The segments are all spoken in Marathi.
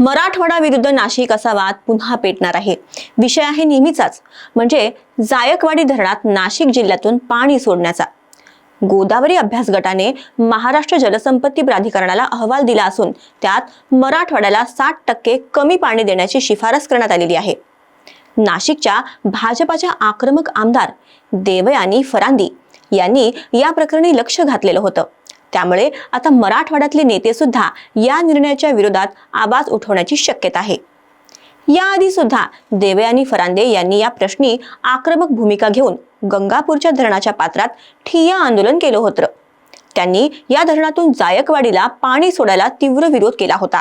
मराठवाडा विरुद्ध नाशिक असा वाद पुन्हा पेटणार आहे. विषय आहे नेहमीचाच. म्हणजे जायकवाडी धरणात नाशिक जिल्ह्यातून पाणी सोडण्याचा. गोदावरी अभ्यास गटाने महाराष्ट्र जलसंपत्ती प्राधिकरणाला अहवाल दिला असून त्यात मराठवाड्याला साठ टक्के कमी पाणी देण्याची शिफारस करण्यात आलेली आहे. नाशिकच्या भाजपाच्या आक्रमक आमदार देवयानी फरांदी यांनी या प्रकरणी लक्ष घातलेलं होतं. त्यामुळे आता मराठवाड्यातले नेते सुद्धा या निर्णयाच्या विरोधात आवाज उठवण्याची शक्यता आहे. याआधी सुद्धा देवयानी फरांदे यांनी या प्रश्नी आक्रमक भूमिका घेऊन गंगापूरच्या धरणाच्या पात्रात ठिय्या आंदोलन केलं होतं. त्यांनी या धरणातून जायकवाडीला पाणी सोडायला तीव्र विरोध केला होता.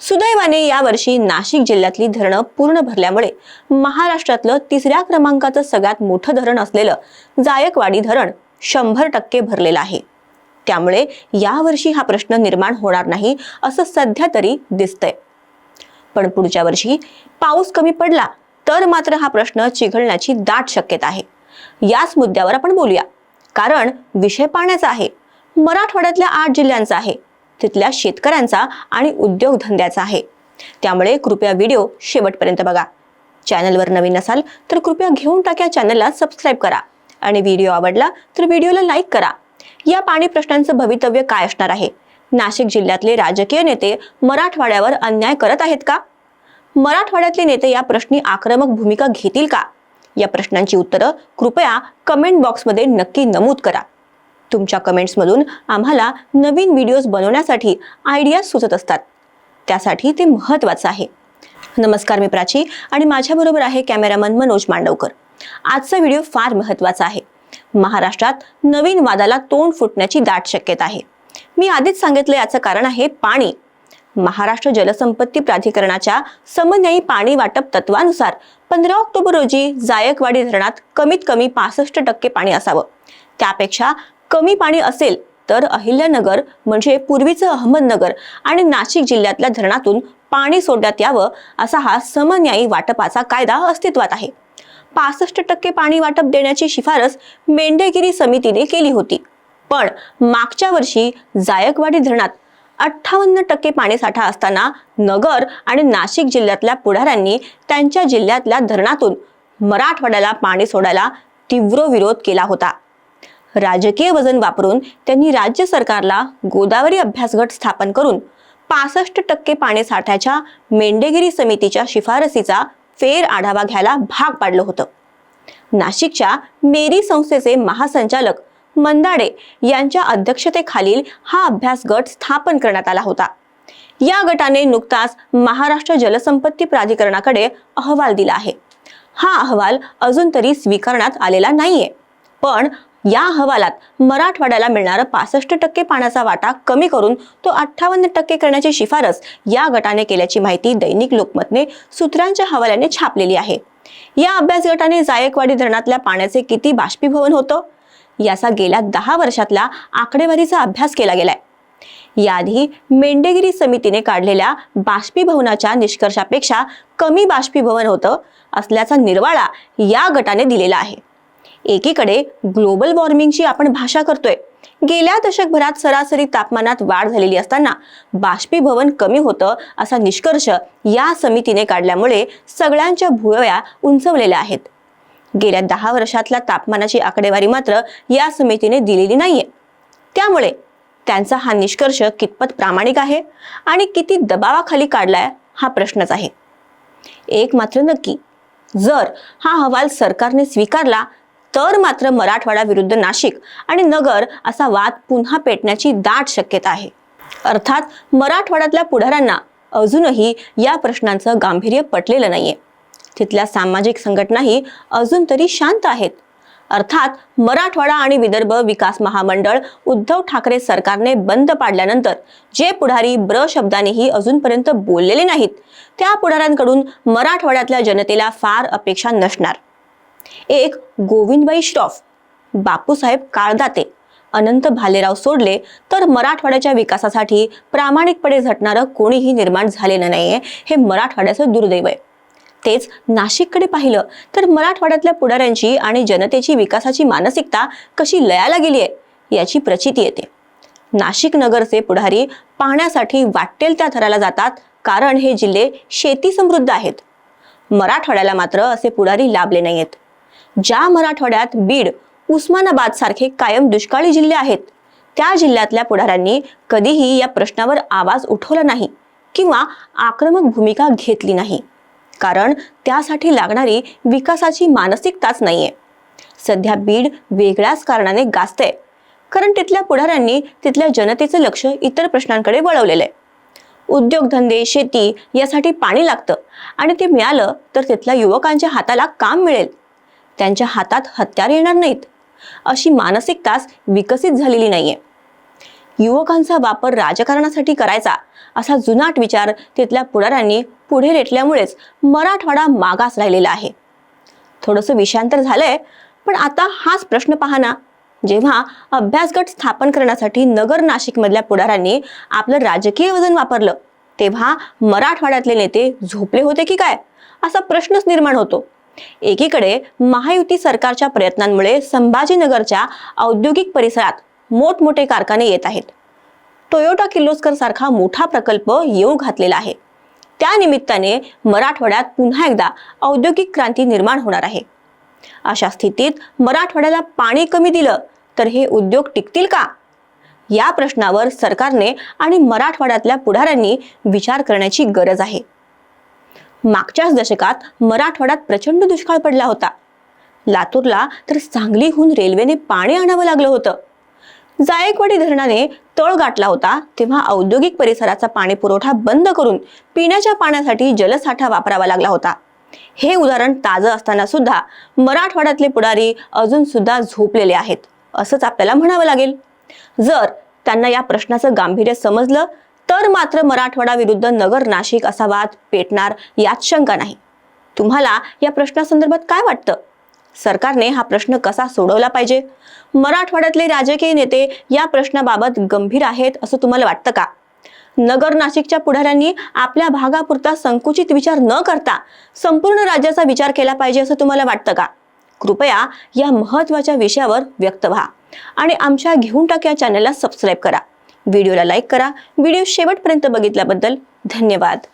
सुदैवाने यावर्षी नाशिक जिल्ह्यातली धरणं पूर्ण भरल्यामुळे महाराष्ट्रातलं तिसऱ्या क्रमांकाचं सगळ्यात मोठं धरण असलेलं जायकवाडी धरण शंभर टक्के भरलेलं आहे. त्यामुळे यावर्षी हा प्रश्न निर्माण होणार नाही असं सध्या तरी दिसतंय. पण पुढच्या वर्षी पाऊस कमी पडला तर मात्र हा प्रश्न चिघळण्याची दाट शक्यता आहे. याच मुद्द्यावर आपण बोलूया. कारण विषय पाण्याचा आहे मराठवाड्यातल्या आठ जिल्ह्यांचा आहे तिथल्या शेतकऱ्यांचा आणि उद्योगधंद्याचा आहे. त्यामुळे कृपया व्हिडिओ शेवटपर्यंत बघा. चॅनलवर नवीन असाल तर कृपया घेऊन टाक्या चॅनलला सबस्क्राईब करा. आणि व्हिडिओ आवडला तर व्हिडिओला लाईक करा. या पाणी प्रश्नांचं भवितव्य काय असणार आहे? नाशिक जिल्ह्यातले राजकीय नेते मराठवाड्यावर अन्याय करत आहेत का? मराठवाड्यातले नेते या प्रश्नी आक्रमक भूमिका घेतील का? या प्रश्नांची उत्तरं कृपया कमेंट बॉक्समध्ये नक्की नमूद करा. तुमच्या कमेंट्समधून आम्हाला नवीन व्हिडिओज बनवण्यासाठी आयडियाज सुचत असतात. त्यासाठी ते महत्त्वाचं आहे. नमस्कार मी प्राची आणि माझ्याबरोबर आहे कॅमेरामन मनोज मांडवकर. आजचा व्हिडिओ फार महत्त्वाचा आहे. महाराष्ट्रात नवीन वादाला तोंड फुटण्याची दाट शक्यता आहे. मी आधीच सांगितलं याचं कारण आहे पाणी. महाराष्ट्र जलसंपत्ती प्राधिकरणाच्या समन्यायी पाणी वाटप तत्वानुसार पंधरा ऑक्टोबर रोजी जायकवाडी धरणात कमीत कमी पासष्ट टक्के पाणी असावं. त्यापेक्षा कमी पाणी असेल तर अहिल्यानगर म्हणजे पूर्वीचं अहमदनगर आणि नाशिक जिल्ह्यातल्या धरणातून पाणी सोडण्यात यावं असा हा समन्यायी वाटपाचा कायदा अस्तित्वात आहे. पासष्ट टक्के पाणी वाटप देण्याची शिफारस मेंढेगिरी समितीने केली होती. पण मागच्या वर्षी जायकवाडी धरणात अठ्ठावन्न टक्के पाणीसाठा असताना नगर आणि नाशिक जिल्ह्यातल्या पुढाऱ्यांनी त्यांच्या जिल्ह्यातल्या धरणातून मराठवाड्याला पाणी सोडायला तीव्र विरोध केला होता. राजकीय वजन वापरून त्यांनी राज्य सरकारला गोदावरी अभ्यास गट स्थापन करून पासष्ट टक्के पाणी साठ्याच्या मेंढेगिरी समितीच्या शिफारसीचा फेर आढावा घ्यायला भाग पाडलं होतं. नाशिकच्या मेरी संस्थेचे महासंचालक मंदाडे यांच्या अध्यक्षतेखालील हा अभ्यास गट स्थापन करण्यात आला होता. या गटाने नुकताच महाराष्ट्र जलसंपत्ती प्राधिकरणाकडे अहवाल दिला आहे. हा अहवाल अजून तरी स्वीकारण्यात आलेला नाहीये. पण या अहवालात मराठवाड्याला मिळणारं पासष्ट टक्के पाण्याचा वाटा कमी करून तो अठ्ठावन्न टक्के करण्याची शिफारस या गटाने केल्याची माहिती दैनिक लोकमतने सूत्रांच्या हवाल्याने छापलेली आहे. या अभ्यास गटाने जायकवाडी धरणातल्या पाण्याचे किती बाष्पीभवन होतं? याचा गेल्या दहा वर्षातला आकडेवारीचा अभ्यास केला गेलाय. याआधी मेंढेगिरी समितीने काढलेल्या बाष्पीभवनाच्या निष्कर्षापेक्षा कमी बाष्पीभवन होतं असल्याचा निर्वाळा या गटाने दिलेला आहे. एकीकडे ग्लोबल वॉर्मिंगची आपण भाषा करतोय. गेल्या दशकभरात सरासरी तापमानात वाढ झालेली असताना बाष्पीभवन कमी होतं असा निष्कर्ष या समितीने काढल्यामुळे सगळ्यांच्या भुवया उंचवलेल्या आहेत. गेल्या दहा वर्षातल्या तापमानाची आकडेवारी मात्र या समितीने दिलेली नाहीये. त्यामुळे त्यांचा हा निष्कर्ष कितपत प्रामाणिक आहे आणि किती दबावाखाली काढलाय हा प्रश्नच आहे. एक मात्र नक्की जर हा अहवाल सरकारने स्वीकारला तर मात्र मराठवाडा विरुद्ध नाशिक आणि नगर असा वाद पुन्हा पेटण्याची दाट शक्यता आहे. अर्थात मराठवाड्यातल्या पुढाऱ्यांना अजूनही या प्रश्नांचं गांभीर्य पटलेलं नाहीये. तिथल्या सामाजिक संघटनाही अजून तरी शांत आहेत. अर्थात मराठवाडा आणि विदर्भ विकास महामंडळ उद्धव ठाकरे सरकारने बंद पाडल्यानंतर जे पुढारी ब्र शब्दानेही अजूनपर्यंत बोललेले नाहीत त्या पुढाऱ्यांकडून मराठवाड्यातल्या जनतेला फार अपेक्षा नसणार. एक गोविंदबाई श्रॉफ बापूसाहेब काळदाते अनंत भालेराव सोडले तर मराठवाड्याच्या विकासासाठी प्रामाणिकपणे झटणारं कोणीही निर्माण झालेलं नाहीये हे मराठवाड्याचं दुर्दैव आहे. तेच नाशिककडे पाहिलं तर मराठवाड्यातल्या पुढाऱ्यांची आणि जनतेची विकासाची मानसिकता कशी लयाला गेली आहे याची प्रचिती येते. नाशिक नगरचे पुढारी पाहण्यासाठी वाटेल त्या थराला जातात कारण हे जिल्हे शेती समृद्ध आहेत. मराठवाड्याला मात्र असे पुढारी लाभले नाहीत ज्या मराठवाड्यात बीड उस्मानाबाद सारखे कायम दुष्काळी जिल्हे आहेत त्या जिल्ह्यातल्या पुढाऱ्यांनी कधीही या प्रश्नावर आवाज उठवला नाही किंवा आक्रमक भूमिका घेतली नाही. कारण त्यासाठी लागणारी विकासाची मानसिकताच नाहीये. सध्या बीड वेगळ्याच कारणाने गाजते कारण तिथल्या पुढाऱ्यांनी तिथल्या जनतेचं लक्ष इतर प्रश्नांकडे वळवलेलं आहे उद्योगधंदे शेती यासाठी पाणी लागतं आणि ते मिळालं तर तिथल्या युवकांच्या हाताला काम मिळेल. त्यांच्या हातात हत्यार येणार नाहीत. अशी मानसिकताच विकसित झालेली नाहीये. युवकांचा वापर राजकारणासाठी करायचा असा जुनाट विचार तिथल्या पुढाऱ्यांनी पुढे रेटल्यामुळेच मराठवाडा मागास राहिलेला आहे. थोडंसं विषयांतर झालंय पण आता हाच प्रश्न पहा ना. जेव्हा अभ्यास गट स्थापन करण्यासाठी नगर नाशिक मधल्या पुढाऱ्यांनी आपलं राजकीय वजन वापरलं तेव्हा मराठवाड्यातले नेते झोपले होते की काय? असा प्रश्नच निर्माण होतो. एकीकडे महायुती सरकारच्या प्रयत्नांमुळे संभाजीनगरच्या औद्योगिक परिसरात मोठमोठे कारखाने येत आहेत. टोयोटा किर्लोस्कर सारखा मोठा प्रकल्प येऊ घातलेला आहे. त्या निमित्ताने मराठवाड्यात पुन्हा एकदा औद्योगिक क्रांती निर्माण होणार आहे. अशा स्थितीत मराठवाड्याला पाणी कमी दिलं तर हे उद्योग टिकतील का? या प्रश्नावर सरकारने आणि मराठवाड्यातल्या पुढाऱ्यांनी विचार करण्याची गरज आहे. मागच्याच दशकात मराठवाड्यात प्रचंड दुष्काळ पडला होता. लातूरला तर सांगलीहून रेल्वेने पाणी आणावं लागलं होतं. जायकवाडी धरणाने तळ गाठला होता तेव्हा औद्योगिक परिसराचा पाणी पुरवठा बंद करून पिण्याच्या पाण्यासाठी जलसाठा वापरावा लागला होता. हे उदाहरण ताजं असताना सुद्धा मराठवाड्यातले पुढारी अजून सुद्धा झोपलेले आहेत असंच आपल्याला म्हणावं लागेल. जर त्यांना या प्रश्नाचं गांभीर्य समजलं तर मात्र मराठवाडा विरुद्ध नगर नाशिक असा वाद पेटणार यात शंका नाही. तुम्हाला या प्रश्नासंदर्भात काय वाटतं? सरकारने हा प्रश्न कसा सोडवला पाहिजे? मराठवाड्यातले राजकीय नेते या प्रश्नाबाबत गंभीर आहेत असं तुम्हाला वाटतं का? नगर नाशिकच्या पुढाऱ्यांनी आपल्या भागापुरता संकुचित विचार न करता संपूर्ण राज्याचा विचार केला पाहिजे असं तुम्हाला वाटतं का? कृपया या महत्त्वाच्या विषयावर व्यक्त व्हा आणि आमच्या घेऊन टाक या चॅनलला सबस्क्राईब करा. व्हिडिओला लाईक करा. व्हिडिओ शेवटपर्यंत बघितल्याबद्दल धन्यवाद.